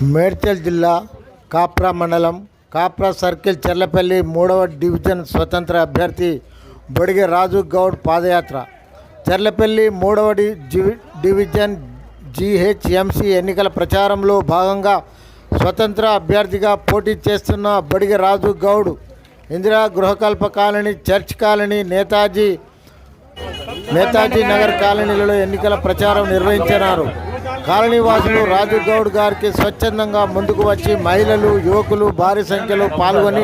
మేడ్చల్ జిల్లా కాప్రా మండలం కాప్రా సర్కిల్ చెర్లపల్లి మూడవ డివిజన్ స్వతంత్ర అభ్యర్థి బొడిగె రాజు గౌడ్ పాదయాత్ర. చెర్లపల్లి మూడవ డి డివిజన్ జీహెచ్ఎంసీ ఎన్నికల ప్రచారంలో భాగంగా స్వతంత్ర అభ్యర్థిగా పోటీ చేస్తున్న Bodige Raju Goud Indira Gruhakalpa colony church colony Netaji Netaji Nagar కాలనీలలో ఎన్నికల ప్రచారం నిర్వహించినారు కాలనీ వాసులు రాజు గౌడ్ గారికి స్వచ్ఛందంగా ముందుకు వచ్చి మహిళలు యువకులు భారీ సంఖ్యలో పాల్గొని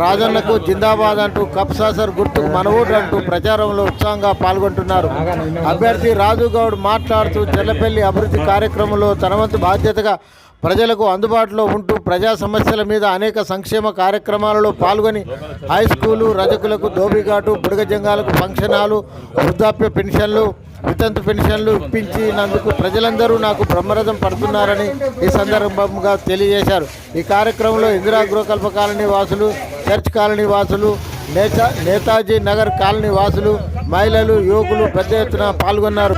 రాజన్నకు జిందాబాద్ అంటూ కప్సాసర్ గుర్తుకు మనవోడు అంటూ ప్రచారంలో ఉత్సాహంగా పాల్గొంటున్నారు. అభ్యర్థి రాజు గౌడ్ మాట్లాడుతూ చెల్లపల్లి అభివృద్ధి కార్యక్రమంలో తనవంతు బాధ్యతగా ప్రజలకు అందుబాటులో ఉంటూ ప్రజా సమస్యల మీద అనేక సంక్షేమ కార్యక్రమాలలో పాల్గొని హై స్కూలు రజకులకు దోబిఘాటు బుడగజంగాలకు ఫంక్షన్ హాలు వృద్ధాప్య పెన్షన్లు వితంతు పెన్షన్లు ఇప్పించినందుకు ప్రజలందరూ నాకు బ్రహ్మరథం పడుతున్నారని ఈ సందర్భంగా తెలియజేశారు. ఈ కార్యక్రమంలో ఇందిరా గృహకల్ప కాలనీ వాసులు చర్చ్ కాలనీ వాసులు నేతా నేతాజీ నగర్ కాలనీ వాసులు మహిళలు యువకులు పెద్ద ఎత్తున పాల్గొన్నారు.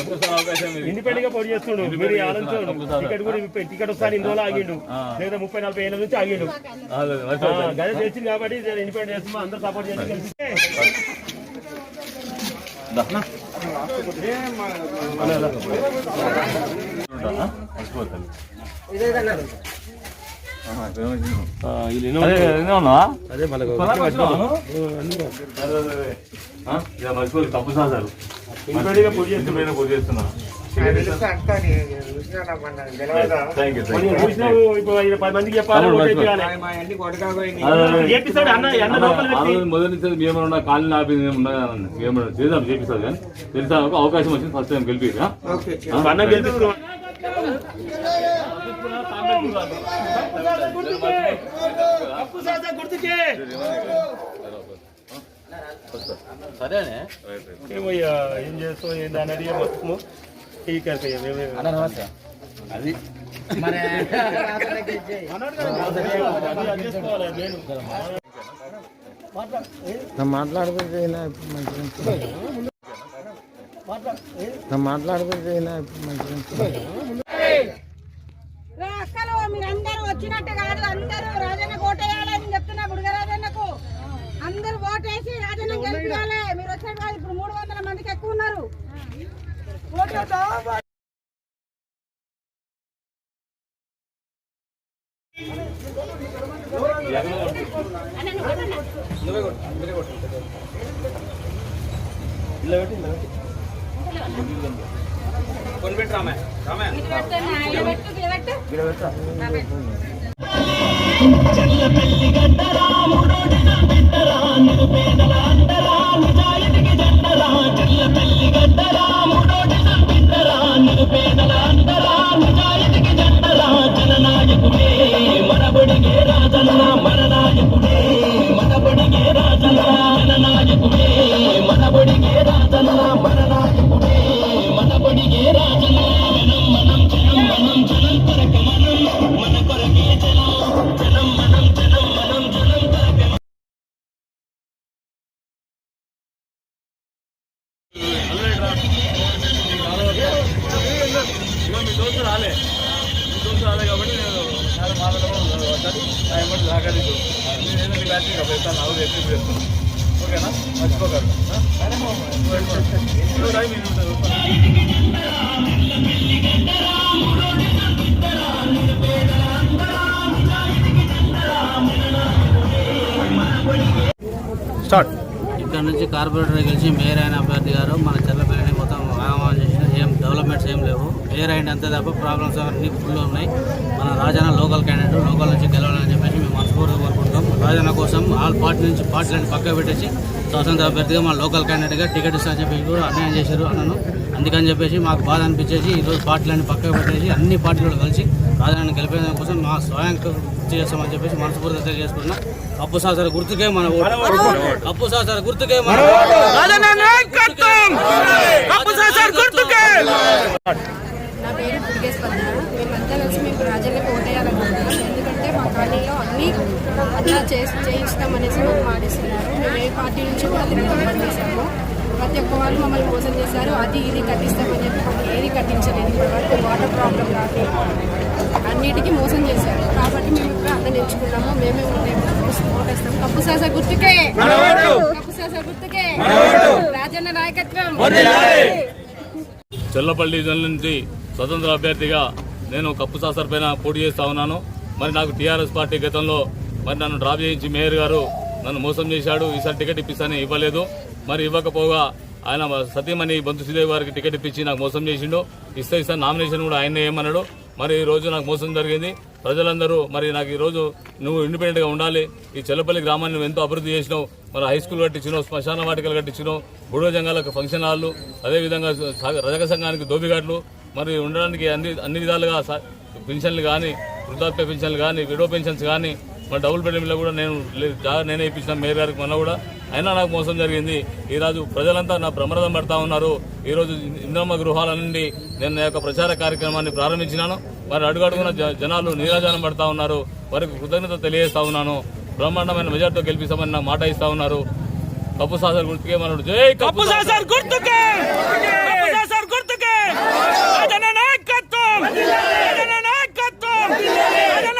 ఒకసారి. ఇండిపెండెంట్గా పోటీ చేస్తుండు. మీరు ఆలోచించండి టికెట్ కూడా టికెట్ వస్తాను ఇన్ని రోజులు ఆగిండు. లేదా ముప్పై నలభై ఏళ్ళ నుంచి ఆగిండు. గదే తెచ్చింది కాబట్టి ఇండిపెండెంట్ చేస్తున్నాం అందరూ సపోర్ట్ చేసి గెలిపిస్తే. తప్పు సార్ మొదటి ఉన్న కాలనీ ఆపింది మేము చేద్దాం చేపిస్తుంది కానీ. తెలుసా ఒక అవకాశం వచ్చింది ఫస్ట్ టైం గెలిపి అన్న గెలిపిస్తున్నాం గుర్తుకే సరేనే? ఏమయ్యా ఏం చేస్తావు ఏంది అన్నది మొత్తము అది. రా వచ్చినట్టు కాదు అందరూ రాజన్న ఓటేయాలని చెప్తున్నా గుడిగరాజన్నకు అందరూ ఓటేసి రాజన్న గెలిపించాలి మీరు వచ్చినట్టు కాదు ఇప్పుడు మూడు వందల మందికి ఎక్కువ ఉన్నారు. ఓటేద్దాం. ఇటు పెట్టండి, ఆయన పెట్టు, ఈడ పెట్టు. నా పెట్టు. మీ వస్తుంది ఆయన కూడా సహకరించు నేను మీ ఇస్తాను నాకు ఎప్పుడు ఓకేనా? మర్చిపోగలరు ఇప్పుడు టైం ఇది ఉంటుంది ఇక్కడ నుంచి కార్పొరేటర్ గెలిచి మేయర్ అయిన అభ్యర్థి గారు మన లేవు మేయర్ అయిన అంతే తప్ప ప్రాబ్లమ్స్ అన్ని ఫుల్ ఉన్నాయి. మన రాజన్న లోకల్ క్యాండిడేట్ లోకల్ నుంచి గెలవాలని చెప్పేసి మేము మనస్ఫూర్తిగా కోరుకుంటాం రాజన్న కోసం ఆల్ పార్టీ నుంచి పార్టీలను పక్క పెట్టేసి స్వతంత్ర అభ్యర్థిగా మన లోకల్ క్యాండిడేట్గా టికెట్ ఇస్తామని చెప్పేసి కూడా అన్యాయం చేశారు అన్నను. అందుకని చెప్పేసి మాకు బాధ అనిపించేసి ఈరోజు పార్టీలన్నీ పక్కకు పెట్టేసి అన్ని పార్టీలు కలిసి రాజాన్ని గెలిపేయడం కోసం మా స్వయం చేస్తామని చెప్పేసి మనస్ఫూర్తిగా తెలియజేసుకుంటున్నాం. కప్పు సాసర గుర్తుకే మన కప్పు సాసర గుర్తుకే మన! కప్పు సాసర గుర్తుకే. నా పేరు స్పందన. మేమంతా కలిసి మేము రాజన్నకి ఓటేయాలనుకుంటున్నాం ఎందుకంటే కాలనీలో అన్ని అట్లా చేసి చేయిస్తాం అనేసి మాకు మాటిస్తున్నారు మేము ఏ పార్టీ నుంచి కూడా తిరగడం చేశాము. ప్రతి ఒక్క వాళ్ళు మమ్మల్ని మోసం చేశారు. అది ఇది కట్టిస్తామని చెప్పి మాకు ఏది కట్టించలేదు. ఇప్పటివరకు వాటర్ ప్రాబ్లం కానీ అన్నిటికీ మోసం చేశారు. కాబట్టి మేము ఇప్పుడు అర్థం ఎంచుకున్నాము మేమే ఓటేస్తాం. కప్పు సాస గుర్తుకే. కప్పు సాస గుర్తుకే. రాజన్న నాయకత్వం. చెల్లపల్లి నుంచి స్వతంత్ర అభ్యర్థిగా నేను కప్పు సాసర్ పైన పోటీ చేస్తా ఉన్నాను. మరి నాకు టీఆర్ఎస్ పార్టీ గతంలో మరి నన్ను డ్రాప్ చేయించి మేయర్ గారు నన్ను మోసం చేశాడు. ఈసారి టికెట్ ఇప్పిస్తాను ఇవ్వలేదు. మరి ఇవ్వకపోగా ఆయన సతీమణి బంతు శ్రీదేవి గారికి టికెట్ ఇప్పించి నాకు మోసం చేసిండు. ఇస్తే ఇస్తాను నామినేషన్ కూడా ఆయన ఏమన్నాడు. మరి ఈ రోజు నాకు మోసం జరిగింది. ప్రజలందరూ మరి నాకు ఈ రోజు నువ్వు ఇండిపెండెంట్గా ఉండాలి. ఈ చెల్లపల్లి గ్రామాన్ని నువ్వు ఎంతో అభివృద్ధి చేసినావు. మరి హై స్కూల్ కట్టించినావు శ్మశాన వాటికలు కట్టించినావు బుడవ జంగాలకు ఫంక్షన్ హాళ్ళు అదేవిధంగా రజక సంఘానికి దోబిఘాట్లు మరి ఉండడానికి అన్ని అన్ని విధాలుగా పెన్షన్లు కానీ వృద్ధాప్య పెన్షన్లు కానీ విడో పెన్షన్స్ కానీ మరి డబుల్ బెడ్రూమ్లో కూడా నేను నేనే ఇప్పించిన మేయర్ గారికి మొన్న కూడా. అయినా నాకు మోసం జరిగింది. ఈరోజు ప్రజలంతా నా ప్రమాదం పడతా ఉన్నారు. ఈరోజు ఇంద్రమ్మ గృహాల నుండి నేను నా యొక్క ప్రచార కార్యక్రమాన్ని ప్రారంభించినాను. మరి అడుగడుగున జ- జనాలు నీరాజనం పడతా ఉన్నారు. వారికి కృతజ్ఞత తెలియజేస్తా ఉన్నాను. బ్రహ్మాండమైన మెజార్టీతో గెలిపిస్తామని నాకు మాట ఇస్తా ఉన్నారు. కప్పు సాసర్ గుర్తుకే మనడు జై కప్పు సాసర్ గుర్తుకే! కప్పు గుర్తుకే రాజన్న నాయకత్వం రాజన్న నాయకత్వం రాజన్న